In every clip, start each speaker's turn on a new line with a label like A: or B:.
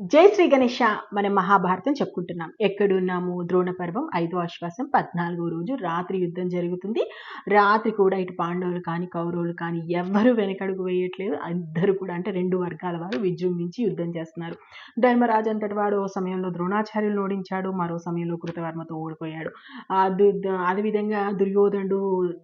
A: జై శ్రీ గణేష మన మహాభారతం చెప్పుకుంటున్నాం. ఎక్కడున్నాము? ద్రోణ పర్వం ఐదో ఆశ్వాసం పద్నాలుగో రోజు రాత్రి యుద్ధం జరుగుతుంది. రాత్రి కూడా ఇటు పాండవులు కానీ కౌరవులు కానీ ఎవ్వరూ వెనకడుగు వేయట్లేదు. ఇద్దరు కూడా అంటే రెండు వర్గాల వారు విజృంభించి యుద్ధం చేస్తున్నారు. ధర్మరాజు అంతటి వాడు ఓ సమయంలో ద్రోణాచార్యులు ఓడించాడు. మరో సమయంలో కృతవర్మతో ఓడిపోయాడు. అదేవిధంగా దుర్యోధనుడు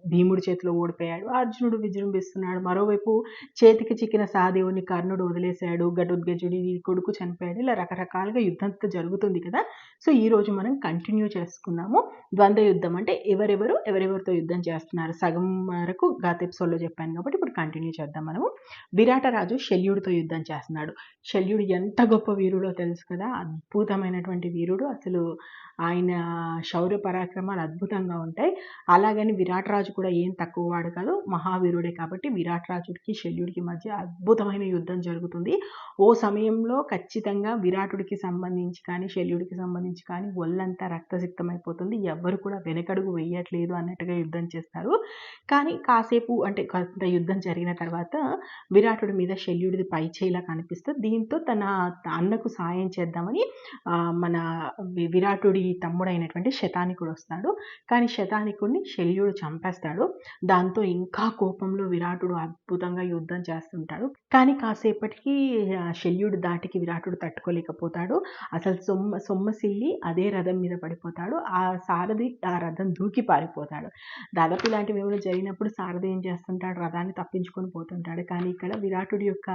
A: భీముడి చేతిలో ఓడిపోయాడు. అర్జునుడు విజృంభిస్తున్నాడు. మరోవైపు చేతికి చిక్కిన సహదేవుని కర్ణుడు వదిలేశాడు. గటుద్గజుడి కొడుకు చనిపోయాడు. ఇలా రకరకాలుగా యుద్ధంతో జరుగుతుంది కదా. సో ఈ రోజు మనం కంటిన్యూ చేసుకున్నాము ద్వంద్వ యుద్ధం అంటే ఎవరెవరు ఎవరెవరితో యుద్ధం చేస్తున్నారు? సగం వరకు గత ఎపిసోడ్లో చెప్పాను కాబట్టి ఇప్పుడు కంటిన్యూ చేద్దాం మనము. విరాటరాజు శల్యుడితో యుద్ధం చేస్తున్నాడు. శల్యుడు ఎంత గొప్ప వీరుడో తెలుసు కదా. అద్భుతమైనటువంటి వీరుడు. అసలు ఆయన శౌర్య పరాక్రమాలు అద్భుతంగా ఉంటాయి. అలాగని విరాటరాజు కూడా ఏం తక్కువ వాడు కాదు మహావీరుడే కాబట్టి విరాటరాజుడికి శల్యుడికి మధ్య అద్భుతమైన యుద్ధం జరుగుతుంది. ఓ సమయంలో ఖచ్చితంగా విరాటుడికి సంబంధించి కానీ శల్యుడికి సంబంధించి కానీ ఒళ్ళంతా రక్తసిక్తమైపోతుంది. ఎవ్వరు కూడా వెనకడుగు వేయట్లేదు అన్నట్టుగా యుద్ధం చేస్తారు. కానీ కాసేపు అంటే కొంత యుద్ధం జరిగిన తర్వాత విరాటుడి మీద శల్యుడిది పై చేయిలా కనిపిస్తుంది దీంతో తన అన్నకు సాయం చేద్దామని మన విరాటుడి తమ్ముడైనటువంటి శతానికుడు వస్తాడు. కానీ శతానికుడిని శల్యుడు చంపేస్తాడు. దాంతో ఇంకా కోపంలో విరాటుడు అద్భుతంగా యుద్ధం చేస్తుంటాడు. కానీ కాసేపటికి శల్యుడు దాటికి విరాటుడు తట్టుకోలేకపోతాడు అసలు సొమ్మ సొమ్మసిల్లి అదే రథం మీద పడిపోతాడు. ఆ సారథి ఆ రథం దూకి పారిపోతాడు. దాదాపు ఇలాంటివి ఏమైనా జరిగినప్పుడు సారథి ఏం చేస్తుంటాడు? రథాన్ని తప్పించుకొని పోతుంటాడు. కానీ ఇక్కడ విరాటుడి యొక్క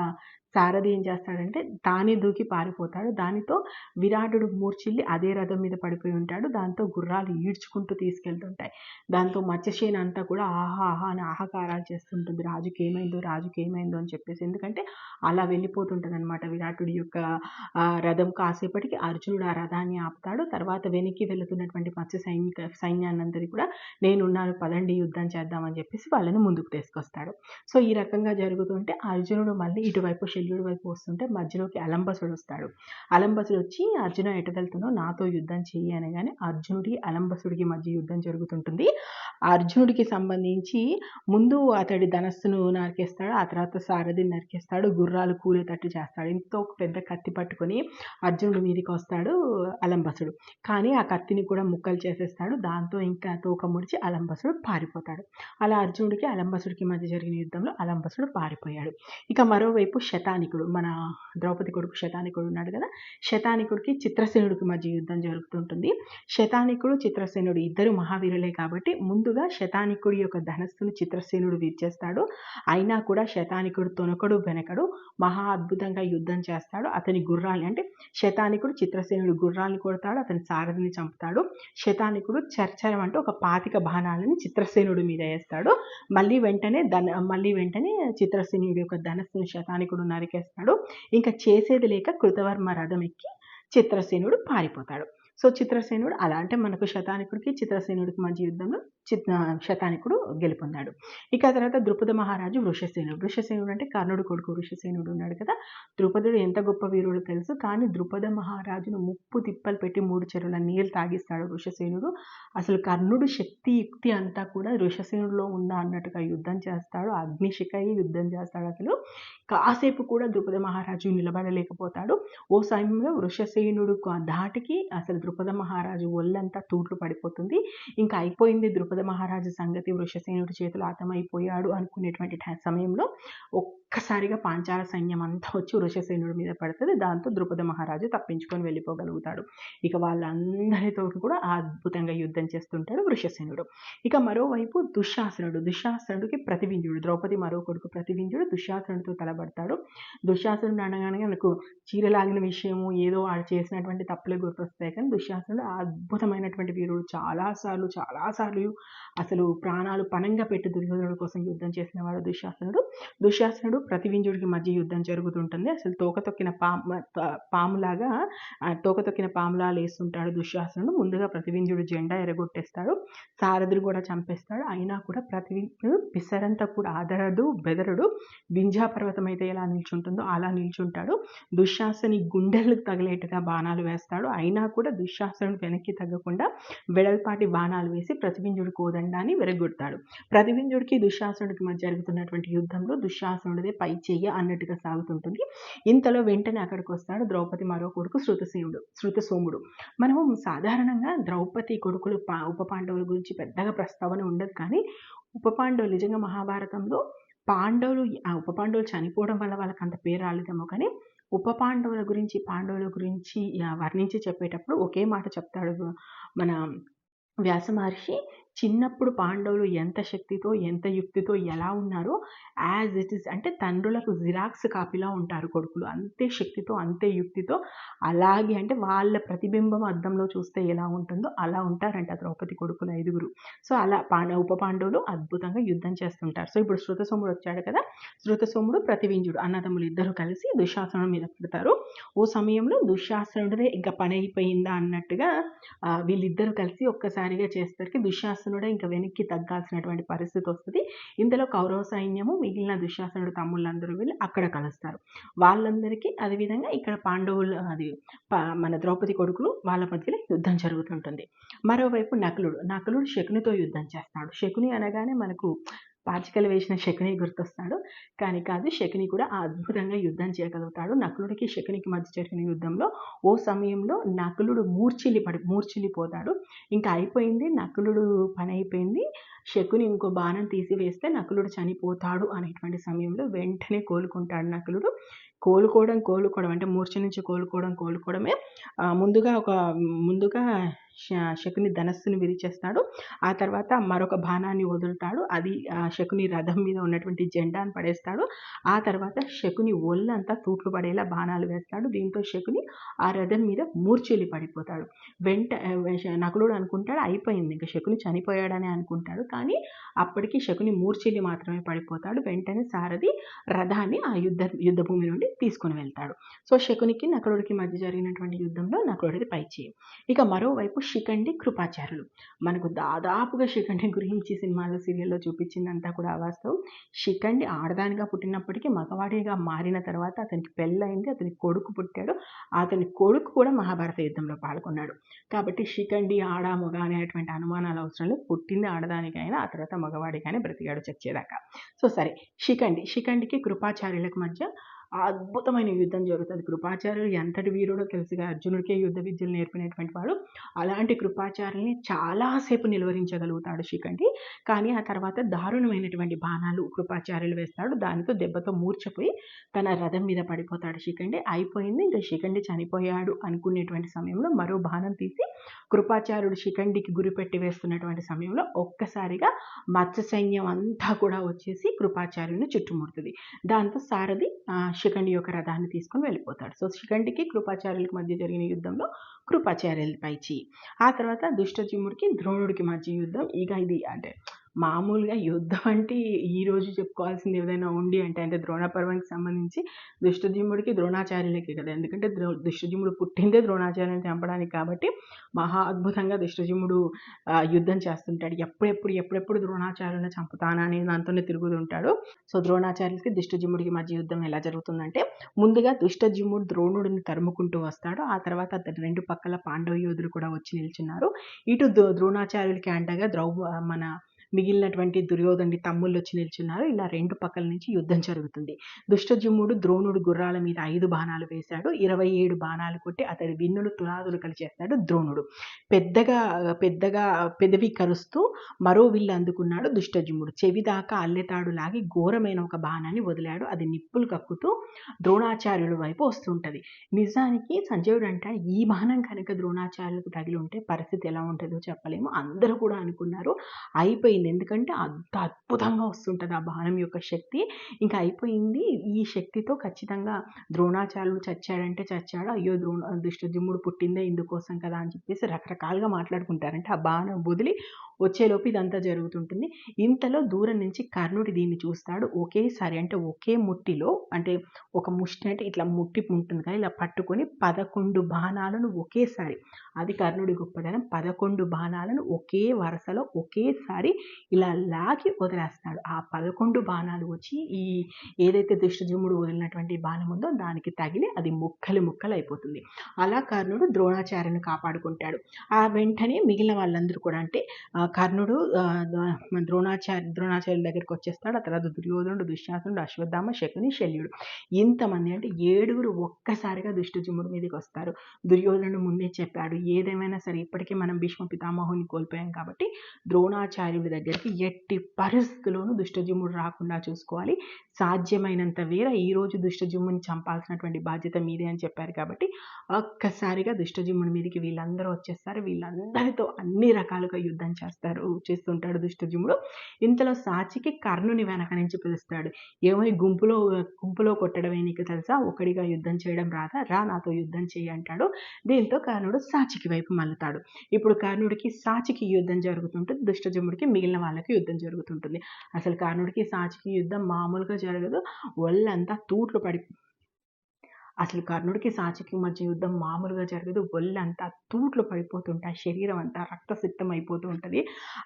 A: సారథి ఏం చేస్తాడంటే తానే దూకి పారిపోతాడు. దానితో విరాటుడు మూర్చిల్లి అదే రథం మీద పడిపోయి ఉంటాడు. దాంతో గుర్రాలు ఈడ్చుకుంటూ తీసుకెళ్తుంటాయి. దాంతో మత్స్యసేన అంతా కూడా ఆహా ఆహా అని ఆహాకారాలు చేస్తుంటుంది. రాజుకి ఏమైందో రాజుకి ఏమైందో అని చెప్పేసి. ఎందుకంటే అలా వెళ్ళిపోతుంటుంది అనమాట విరాటుడి యొక్క రథం కాసేపటికి అర్జునుడు ఆ రథాన్ని ఆపుతాడు. తర్వాత వెనక్కి వెళుతున్నటువంటి మత్స్య సైనిక సైన్యాన్నందరి కూడా నేనున్నాను పదండి యుద్ధం చేద్దామని చెప్పేసి వాళ్ళని ముందుకు తీసుకొస్తాడు. సో ఈ రకంగా జరుగుతుంటే అర్జునుడు మళ్ళీ ఇటువైపు శల్యుడి వైపు వస్తుంటే మధ్యలోకి అలంబసుడు వస్తాడు. అలంబసుడు వచ్చి అర్జున ఎటు వెళ్తున్నావు? నాతో యుద్ధం చెయ్యి అనగానే అర్జునుడి అలంబసుడికి మధ్య యుద్ధం జరుగుతుంటుంది. అర్జునుడికి సంబంధించి ముందు అతడి ధనస్సును నరికేస్తాడు ఆ తర్వాత సారథిని నరికేస్తాడు గుర్రాలు కూలేటట్టు చేస్తాడు. ఎంతో ఒక పెద్ద కత్తిపడి పట్టుకొని అర్జునుడి మీదకి వస్తాడు అలంబసుడు. కానీ ఆ కత్తిని కూడా ముక్కలు చేసేస్తాడు. దాంతో ఇంకా తోక ముడిచి అలంబసుడు పారిపోతాడు. అలా అర్జునుడికి అలంబసుడికి మధ్య జరిగిన యుద్ధంలో అలంబసుడు పారిపోయాడు. ఇక మరోవైపు శతానికుడు మన ద్రౌపది కొడుకు శతానికుడు ఉన్నాడు కదా? శతానికుడికి చిత్రసేనుడికి మధ్య యుద్ధం జరుగుతుంటుంది. శతానికుడు చిత్రసేనుడు ఇద్దరు మహావీరులే కాబట్టి ముందుగా శతానికుడి యొక్క ధనస్సును చిత్రసేనుడు విచ్చేస్తాడు అయినా కూడా శతానికుడు తొనకడు వెనకడు మహా అద్భుతంగా యుద్ధం చేస్తాడు. అతని గుర్రాల్ని అంటే శతానికుడు చిత్రసేనుడు గుర్రాల్ని కొడతాడు అతని సారథిని చంపుతాడు. శతానికుడు చర్చరం అంటే ఒక పాతిక బాణాలని చిత్రసేనుడి మీద వేస్తాడు. మళ్ళీ వెంటనే ధన మళ్ళీ వెంటనే చిత్రసేనుడి యొక్క ధనస్సును శతానికుడు నరికేస్తాడు. ఇంకా చేసేది లేక కృతవర్మ రథం ఎక్కి చిత్రసేనుడు పారిపోతాడు. సో చిత్రసేనుడు అలా అంటే మనకు శతానికుడికి చిత్రసేనుడికి మధ్య యుద్ధంలో చిత్ శతానికుడు గెలుపొందాడు. ఇక తర్వాత ద్రుపద మహారాజు వృషసేనుడు వృషసేనుడు అంటే కర్ణుడు కొడుకు వృషసేనుడు ఉన్నాడు కదా. ద్రుపదుడు ఎంత గొప్ప వీరుడు తెలుసు? కానీ ద్రుపద మహారాజును ముప్పు తిప్పలు పెట్టి మూడు చెరువుల నీళ్ళు తాగిస్తాడు వృషసేనుడు అసలు కర్ణుడు శక్తి యుక్తి అంతా కూడా వృషసేనుడిలో ఉందా అన్నట్టుగా యుద్ధం చేస్తాడు. అగ్నిశిఖై యుద్ధం చేస్తాడు అసలు. కాసేపు కూడా ద్రుపద మహారాజు నిలబడలేకపోతాడు. ఓ సమయంలో వృషసేనుడు ధాటికి అసలు ద్రుపద మహారాజు ఒళ్ళంతా తూట్లు పడిపోతుంది. ఇంకా అయిపోయింది ద్రుపద మహారాజు సంగతి వృషసేనుడి చేతులు ఆతమైపోయాడు అనుకునేటువంటి సమయంలో ఒక్కసారిగా పాంచాల సైన్యం అంతా వచ్చి వృషసేనుడి మీద పడుతుంది. దాంతో ద్రుపద మహారాజు తప్పించుకొని వెళ్ళిపోగలుగుతాడు. ఇక వాళ్ళందరితో కూడా అద్భుతంగా యుద్ధం చేస్తుంటాడు వృషసేనుడు. ఇక మరోవైపు దుశ్శాసనుడు దుశ్శాసనుడికి ప్రతిబింజుడు ద్రౌపది మరో కొడుకు ప్రతిబింజుడు దుశ్శాసనుడితో తలబడతాడు దుశ్శాసనుడు అనగానే మనకు చీరలాగిన విషయము ఏదో వాడు చేసినటువంటి తప్పులే గుర్తొస్తాయి కానీ దుశ్శాసనుడు అద్భుతమైనటువంటి వీరుడు. చాలాసార్లు చాలాసార్లు అసలు ప్రాణాలు పణంగా పెట్టి దుర్యోధనుడు కోసం యుద్ధం చేసిన వాడు దుశ్శాసనుడు. దుశ్శాసనుడు ప్రతివింజుడికి మధ్య యుద్ధం జరుగుతుంటుంది. అసలు తోక తొక్కిన పాము పాములాగా తోక తొక్కిన పాములా లేస్తుంటాడు దుశ్శాసనుడు. ముందుగా ప్రతివింజుడు జెండా ఎరగొట్టేస్తాడు. సారథుడు కూడా చంపేస్తాడు. అయినా కూడా ప్రతివింజుడు పిసరంతా కూడా ఆదరడు బెదరడు. వింజా పర్వతం అయితే ఎలా నిల్చుంటుందో అలా నిల్చుంటాడు. దుశ్శాసని గుండెలకు తగిలేట్టుగా బాణాలు వేస్తాడు. అయినా కూడా దుశ్శాసనుడు వెనక్కి తగ్గకుండా వెడల్పాటి బాణాలు వేసి ప్రతిబింజుడికి కర్ణుడు కోదండాన్ని విరగొడతాడు ప్రతిబిందుడికి దుశ్శాసనుడికి మధ్య జరుగుతున్నటువంటి యుద్ధంలో దుశ్శాసనుడిదే పై చెయ్య అన్నట్టుగా సాగుతుంటుంది. ఇంతలో వెంటనే అక్కడికి వస్తాడు ద్రౌపది మరో కొడుకు శృతసేనుడు శృతసోముడు. మనము సాధారణంగా ద్రౌపది కొడుకులు పా ఉప పాండవుల గురించి పెద్దగా ప్రస్తావన ఉండదు కానీ ఉప పాండవులు నిజంగా మహాభారతంలో పాండవులు ఆ ఉప పాండవులు చనిపోవడం వల్ల వాళ్ళకి అంత పేరు రాలేదేమో కానీ ఉప పాండవుల గురించి పాండవుల గురించి వర్ణించి చెప్పేటప్పుడు ఒకే మాట చెప్తాడు మన వ్యాస మహర్షి. చిన్నప్పుడు పాండవులు ఎంత శక్తితో ఎంత యుక్తితో ఎలా ఉన్నారో యాజ్ ఇట్ ఈస్ అంటే తండ్రులకు జిరాక్స్ కాపీలా ఉంటారు కొడుకులు. అంతే శక్తితో అంతే యుక్తితో అలాగే అంటే వాళ్ళ ప్రతిబింబం అద్దంలో చూస్తే ఎలా ఉంటుందో అలా ఉంటారంట ద్రౌపది కొడుకులు ఐదుగురు. సో అలా పాండ ఉప పాండవులు అద్భుతంగా యుద్ధం చేస్తుంటారు. సో ఇప్పుడు శృతసోముడు వచ్చాడు కదా శృతసోముడు ప్రతివింజుడు అన్నదమ్ములు ఇద్దరు కలిసి దుశ్శాసనం మీద పెడతారు. ఓ సమయంలో దుశ్శాసనుడే ఇంకా పని అయిపోయిందా? అన్నట్టుగా వీళ్ళిద్దరూ కలిసి ఒక్కసారిగా చేసరికి దుశ్శాసనుడే ఇంకా వెనక్కి తగ్గాల్సినటువంటి పరిస్థితి వస్తుంది. ఇందులో కౌరవ సైన్యము మిగిలిన దుశ్శాసనుడు తమ్ముళ్ళందరూ వెళ్ళి అక్కడ కలుస్తారు. వాళ్ళందరికీ అదేవిధంగా ఇక్కడ పాండవులు అది ప- మన ద్రౌపది కొడుకులు వాళ్ళ మధ్యలో యుద్ధం జరుగుతుంటుంది. మరోవైపు నకులుడు నకులుడు శకునితో యుద్ధం చేస్తాడు. శకుని అనగానే మనకు పాచికలు వేసిన శకుని గుర్తొస్తాడు. కానీ కాదు శకుని కూడా అద్భుతంగా యుద్ధం చేయగలుగుతాడు. నకులుడికి శకునికి మధ్య జరిగిన యుద్ధంలో ఓ సమయంలో నకులుడు మూర్చిల్లి పడి మూర్చిల్లిపోతాడు ఇంకా అయిపోయింది నకులుడు పని అయిపోయింది. శకుని ఇంకో బాణం తీసివేస్తే నకులుడు చనిపోతాడు అనేటువంటి సమయంలో వెంటనే కోలుకుంటాడు నకులుడు. కోలుకోవడం కోలుకోవడం అంటే మూర్ఛ నుంచి కోలుకోవడం కోలుకోవడమే. ముందుగా ఒక ముందుగా శకుని ధనస్సుని విరిచేస్తాడు. ఆ తర్వాత మరొక బాణాన్ని వదులుతాడు. అది ఆ శకుని రథం మీద ఉన్నటువంటి జెండాను పడేస్తాడు. ఆ తర్వాత శకుని ఒళ్ళంతా తూట్లు పడేలా బాణాలు వేస్తాడు. దీంతో శకుని ఆ రథం మీద మూర్చెలి పడిపోతాడు. వెంట నకులుడు అనుకుంటాడు అయిపోయింది. ఇంకా శకుని చనిపోయాడని అనుకుంటాడు. కానీ అప్పటికి శకుని మూర్చెలి మాత్రమే పడిపోతాడు. వెంటనే సారథి రథాన్ని ఆ యుద్ధ యుద్ధభూమి నుండి తీసుకుని వెళ్తాడు. సో శకునికి నకులుడికి మధ్య జరిగినటువంటి యుద్ధంలో నకులుడికి పైచేయి. ఇక మరోవైపు శిఖండి కృపాచార్యులు మనకు దాదాపుగా శిఖండి గురించి సినిమాలో సీరియల్లో చూపించిందంతా కూడా అవాస్తవం. శిఖండి ఆడదానిగా పుట్టినప్పటికీ మగవాడిగా మారిన తర్వాత అతనికి పెళ్ళయింది అతనికి కొడుకు పుట్టాడు. అతని కొడుకు కూడా మహాభారత యుద్ధంలో పాల్గొన్నాడు. కాబట్టి శిఖండి ఆడ మగ అనేటువంటి అనుమానాలు అవసరం లేదు పుట్టింది ఆడదానికైనా ఆ తర్వాత మగవాడిగానే బ్రతికాడు చచ్చేదాకా. సో సరే. శిఖండి శిఖండికి కృపాచార్యులకు మధ్య అద్భుతమైన యుద్ధం జరుగుతుంది. కృపాచార్యులు ఎంతటి వీరుడో తెలుసుగా అర్జునుడికే యుద్ధ విద్యలు నేర్పినటువంటి వాడు. అలాంటి కృపాచార్యుల్ని చాలాసేపు నిలువరించగలుగుతాడు శిఖండి. కానీ ఆ తర్వాత దారుణమైనటువంటి బాణాలు కృపాచార్యులు వేస్తాడు. దానితో దెబ్బతో మూర్చపోయి తన రథం మీద పడిపోతాడు శిఖండి. అయిపోయింది. ఇంకా శిఖండి చనిపోయాడు అనుకునేటువంటి సమయంలో మరో బాణం తీసి కృపాచార్యుడు శిఖండికి గురిపెట్టి వేస్తున్నటువంటి సమయంలో ఒక్కసారిగా మత్స్య సైన్యం అంతా కూడా వచ్చేసి కృపాచార్యుని చుట్టుముడుతుంది. దాంతో సారథి శిఖండి యొక్క రథాన్ని తీసుకుని వెళ్ళిపోతాడు. సో శిఖండికి కృపాచార్యులకి మధ్య జరిగిన యుద్ధంలో కృపాచార్యులపై చేయి ఆ తర్వాత దుష్టజిమ్ముడికి ద్రోణుడికి మధ్య యుద్ధం. ఇక ఇది అంటే మామూలుగా యుద్ధం అంటే ఈరోజు చెప్పుకోవాల్సింది ఏదైనా ఉండి అంటే అంటే ద్రోణ పర్వానికి సంబంధించి దుష్టజీముడికి ద్రోణాచార్యులకి కదా. ఎందుకంటే ద్రో దుష్టజీముడు పుట్టిందే ద్రోణాచార్యుని చంపడానికి కాబట్టి మహా అద్భుతంగా దుష్టజీముడు యుద్ధం చేస్తుంటాడు. ఎప్పుడెప్పుడు ఎప్పుడెప్పుడు ద్రోణాచార్యులను చంపుతానా అని దాంతోనే తిరుగుతుంటాడు సో ద్రోణాచార్యులకి దుష్టజీముడికి మధ్య యుద్ధం ఎలా జరుగుతుందంటే ముందుగా దుష్టజీముడు ద్రోణుడిని తరుముకుంటూ వస్తాడు. ఆ తర్వాత అతని రెండు పక్కల పాండవ యోధులు కూడా వచ్చి నిల్చున్నారు. ఇటు ద్రోణాచార్యులకి అండగా ద్రౌ మన మిగిలినటువంటి దుర్యోధనుడి తమ్ముళ్ళు వచ్చి నిల్చున్నారు. ఇలా రెండు పక్కల నుంచి యుద్ధం జరుగుతుంది. దుష్టజుమ్ముడు ద్రోణుడు గుర్రాల మీద ఐదు బాణాలు వేశాడు. ఇరవై ఏడు బాణాలు కొట్టి అతడి విన్నులు తులాదులు కలిచేస్తాడు ద్రోణుడు. పెద్దగా పెద్దగా పెదవి కరుస్తూ మరో విల్లు అందుకున్నాడు దుష్టజుమ్ముడు. చెవి దాకా అల్లెతాడు లాగి ఘోరమైన ఒక బాణాన్ని వదిలాడు. అది నిప్పులు కక్కుతూ ద్రోణాచార్యుల వైపు వస్తుంటుంది. నిజానికి సంజయుడు అంట ఈ బాణం కనుక ద్రోణాచార్యులకు తగిలి ఉంటే పరిస్థితి ఎలా ఉంటుందో చెప్పలేము. అందరూ కూడా అనుకున్నారు. అయిపోయింది. ఎందుకంటే అంత అద్భుతంగా వస్తుంటుంది ఆ బాణం యొక్క శక్తి. ఇంకా అయిపోయింది. ఈ శక్తితో ఖచ్చితంగా ద్రోణాచార్యులు చచ్చాడంటే చచ్చాడు. అయ్యో ద్రోణ దుష్టజిమ్ముడు పుట్టిందే ఇందుకోసం కదా అని చెప్పేసి రకరకాలుగా మాట్లాడుకుంటారంటే ఆ బాణం వదిలి వచ్చేలోపు ఇదంతా జరుగుతుంటుంది. ఇంతలో దూరం నుంచి కర్ణుడు దీన్ని చూస్తాడు. ఒకేసారి అంటే ఒకే ముట్టిలో అంటే ఒక ముష్టి అంటే ఇట్లా ముట్టి ఉంటుంది కదా ఇలా పట్టుకొని పదకొండు బాణాలను ఒకేసారి అది కర్ణుడి గొప్పదనం పదకొండు బాణాలను ఒకే వరుసలో ఒకేసారి ఇలా లాగి వదిలేస్తాడు. ఆ పదకొండు బాణాలు వచ్చి ఈ ఏదైతే దుష్టజుమ్ముడు వదిలినటువంటి బాణం ఉందో దానికి తగిలి అది ముక్కలు ముక్కలు అయిపోతుంది. అలా కర్ణుడు ద్రోణాచార్యను కాపాడుకుంటాడు. ఆ వెంటనే మిగిలిన వాళ్ళందరూ కూడా అంటే కర్ణుడు ద్రోణాచార్య ద్రోణాచార్యుల దగ్గరికి వచ్చేస్తాడు. ఆ తర్వాత దుర్యోధనుడు, దుశ్శాసనుడు, అశ్వత్థామ, శకుని, శల్యుడు. ఇంతమంది అంటే ఏడుగురు ఒక్కసారిగా దుష్టజుముడు మీదకి వస్తారు దుర్యోధనుడు ముందే చెప్పాడు. ఏదేమైనా సరే ఇప్పటికే మనం భీష్మ పితామహుని కోల్పోయాం కాబట్టి ద్రోణాచార్యుడి దగ్గరికి ఎట్టి పరిస్థితిలోనూ దుష్టజుముడు రాకుండా చూసుకోవాలి. సాధ్యమైనంత మేర ఈరోజు దుష్టజుమ్ముని చంపాల్సినటువంటి బాధ్యత మీదే అని చెప్పారు కాబట్టి ఒక్కసారిగా దుష్టజుమ్ముడి మీదకి వీళ్ళందరూ వచ్చేస్తారు. వీళ్ళందరితో అన్ని రకాలుగా యుద్ధం చేస్తారు చేస్తుంటాడు దుష్టజుమ్ముడు. ఇంతలో సాచికి కర్ణుని వెనక నుంచి పిలుస్తాడు. ఏమై గుంపులో గుంపులో కొట్టడమే నీకు తెలుసా? ఒక్కడిగా యుద్ధం చేయడం రాదా? రా నాతో యుద్ధం చేయి అంటాడు. దీంతో కర్ణుడు సాచికి వైపు మల్లుతాడు ఇప్పుడు కర్ణుడికి సాచికి యుద్ధం జరుగుతుంటుంది. దుష్టజముడికి మిగిలిన వాళ్ళకి యుద్ధం జరుగుతుంటుంది. అసలు కర్ణుడికి సాచికి యుద్ధం మామూలుగా జరగదు. ఒళ్ళంతా తూట్లు పడి అసలు కర్ణుడికి సాచికి మధ్య యుద్ధం మామూలుగా జరగదు. ఒళ్ళంతా తూట్లు పడిపోతుంటాయి. శరీరం అంతా రక్తసిద్ధం అయిపోతూ ఉంటుంది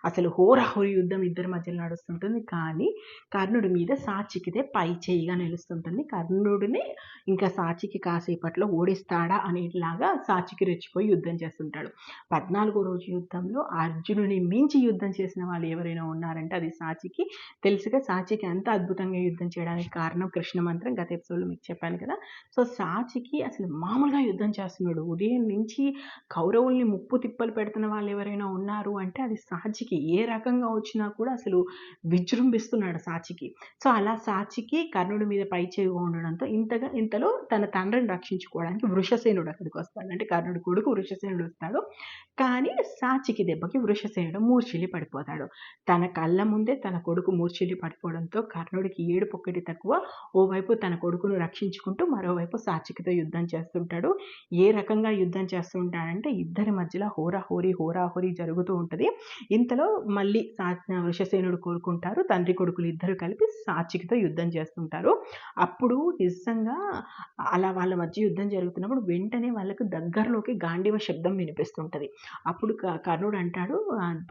A: అసలు హోరాహోరి యుద్ధం ఇద్దరి మధ్యలో నడుస్తుంటుంది. కానీ కర్ణుడి మీద సాచికిదే పై చేయిగా నిలుస్తుంటుంది. కర్ణుడిని ఇంకా సాచికి కాసేపట్లో ఓడిస్తాడా అనేలాగా సాచికి రెచ్చిపోయి యుద్ధం చేస్తుంటాడు. 14 రోజు యుద్ధంలో అర్జునుని మించి యుద్ధం చేసిన వాళ్ళు ఎవరైనా ఉన్నారంటే అది సాచికి. తెలుసుగా సాచికి అంత అద్భుతంగా యుద్ధం చేయడానికి కారణం కృష్ణ మంత్రం. గత ఎపిసోడ్‌లో మీకు చెప్పాను కదా! సో, సాచికి అసలు మామూలుగా యుద్ధం చేస్తున్నాడు. ఉదయం నుంచి కౌరవుల్ని ముప్పు తిప్పలు పెడుతున్న వాళ్ళు ఎవరైనా ఉన్నారు అంటే అది సాచికి. ఏ రకంగా వచ్చినా కూడా అసలు విజృంభిస్తున్నాడు సాచికి. సో, అలా సాచికి కర్ణుడి మీద పై చేయిగా ఉండడంతో ఇంతగా ఇంతలో తన తండ్రిని రక్షించుకోవడానికి వృషసేనుడు అక్కడికొస్తాడు. అంటే కర్ణుడి కొడుకు వృషసేనుడు వస్తాడు. కానీ సాచికి దెబ్బకి వృషసేనుడు మూర్చిల్లి పడిపోతాడు. తన కళ్ళ ముందే తన కొడుకు మూర్చిల్లి పడిపోవడంతో కర్ణుడికి ఏడుపొక్కటి తక్కువ. ఓవైపు తన కొడుకును రక్షించుకుంటూ మరోవైపు సాచికతో యుద్ధం చేస్తుంటాడు. ఏ రకంగా యుద్ధం చేస్తూ ఉంటాడంటే ఇద్దరి మధ్యలో హోరాహోరీ, హోరాహోరీ జరుగుతూ ఉంటుంది ఇంతలో మళ్ళీ సా వృషసేనుడు కోరుకుంటారు తండ్రి కొడుకులు ఇద్దరు కలిపి సాచికతో యుద్ధం చేస్తుంటారు. అప్పుడు నిజంగా అలా వాళ్ళ మధ్య యుద్ధం జరుగుతున్నప్పుడు వెంటనే వాళ్ళకు దగ్గరలోకి గాంధీవ శబ్దం వినిపిస్తుంటుంది అప్పుడు క కర్ణుడు అంటాడు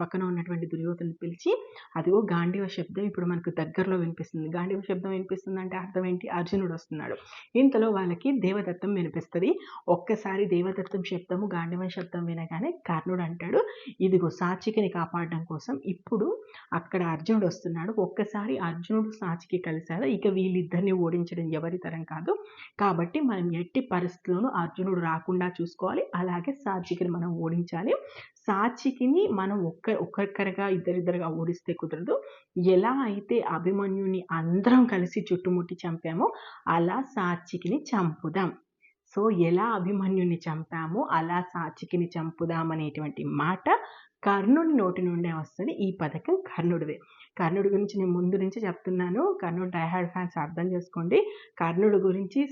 A: పక్కన ఉన్నటువంటి దుర్యోధను పిలిచి అదిగో గాంధీవ శబ్దం ఇప్పుడు మనకు దగ్గరలో వినిపిస్తుంది. గాంధీవ శబ్దం వినిపిస్తుంది అంటే అర్థం ఏంటి? అర్జునుడు వస్తున్నాడు. ఇంతలో వాళ్ళకి దేవదత్తం వినిపిస్తుంది ఒక్కసారి దేవదత్తం శబ్దము, గాండీవం శబ్దం వినగానే కర్ణుడు అంటాడు ఇదిగో సాచికిని కాపాడడం కోసం ఇప్పుడు అక్కడ అర్జునుడు వస్తున్నాడు. ఒక్కసారి అర్జునుడు, సాచికి కలిశాడు ఇక వీళ్ళిద్దరిని ఓడించడం ఎవరి తరం కాదు. కాబట్టి మనం ఎట్టి పరిస్థితుల్లోనూ అర్జునుడు రాకుండా చూసుకోవాలి. అలాగే సాచికిని మనం ఓడించాలి. సాచికిని మనం ఒక్క ఒక్కొక్కరిగా ఇద్దరిద్దరుగా ఓడిస్తే కుదరదు. ఎలా అయితే అభిమన్యుని అందరం కలిసి చుట్టుముట్టి చంపామో అలా సాచికిని చంపుదాం. సో, ఎలా అభిమన్యుని చంపామో అలా సాచికిని చంపుదాం అనేటువంటి మాట కర్ణుడి నోటి నుండే వస్తుంది ఈ పథకం కర్ణుడిదే. కర్ణుడి గురించి నేను ముందు నుంచి చెప్తున్నాను. కర్ణుడు డైహార్డ్ ఫ్యాన్స్ అర్థం చేసుకోండి. కర్ణుడి గురించి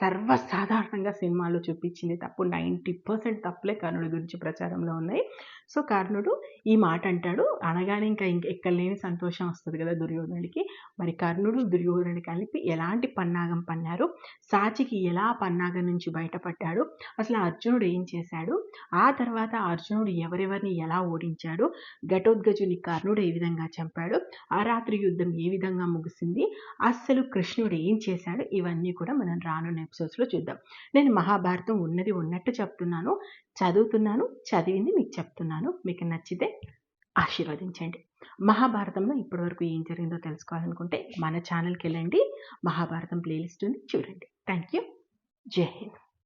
A: సర్వసాధారణంగా సినిమాల్లో చూపించింది తప్పు 90% తప్పులే కర్ణుడి గురించి ప్రచారంలో ఉన్నాయి. సో, కర్ణుడు ఈ మాట అంటాడు. అనగానే ఇంకా ఇంక ఎక్కడలేని సంతోషం వస్తుంది కదా దుర్యోధనుడికి. మరి కర్ణుడు, దుర్యోధనుడు కలిపి ఎలాంటి పన్నాగం పన్నారు? సాచికి ఎలా పన్నాగం నుంచి బయటపడ్డాడు? అసలు అర్జునుడు ఏం చేశాడు? ఆ తర్వాత అర్జునుడు ఎవరెవరిని ఎలా ఓడించాడు? ఘటోద్గజుని కర్ణుడు ఏ విధంగా చంపాడు? ఆ రాత్రి యుద్ధం ఏ విధంగా ముగిసింది? అస్సలు కృష్ణుడు ఏం చేశాడు? ఇవన్నీ కూడా మనం రానున్న ఎపిసోడ్స్‌లో చూద్దాం. నేను మహాభారతం ఉన్నది ఉన్నట్టు చెప్తున్నాను. చదువుతున్నాను. చదివింది మీకు చెప్తున్నాను. మీకు నచ్చితే ఆశీర్వదించండి. మహాభారతంలో ఇప్పటివరకు ఏం జరిగిందో తెలుసుకోవాలనుకుంటే మన ఛానల్కి వెళ్ళండి మహాభారతం ప్లేలిస్ట్ ఉంది చూడండి. Thank you. జై హింద్.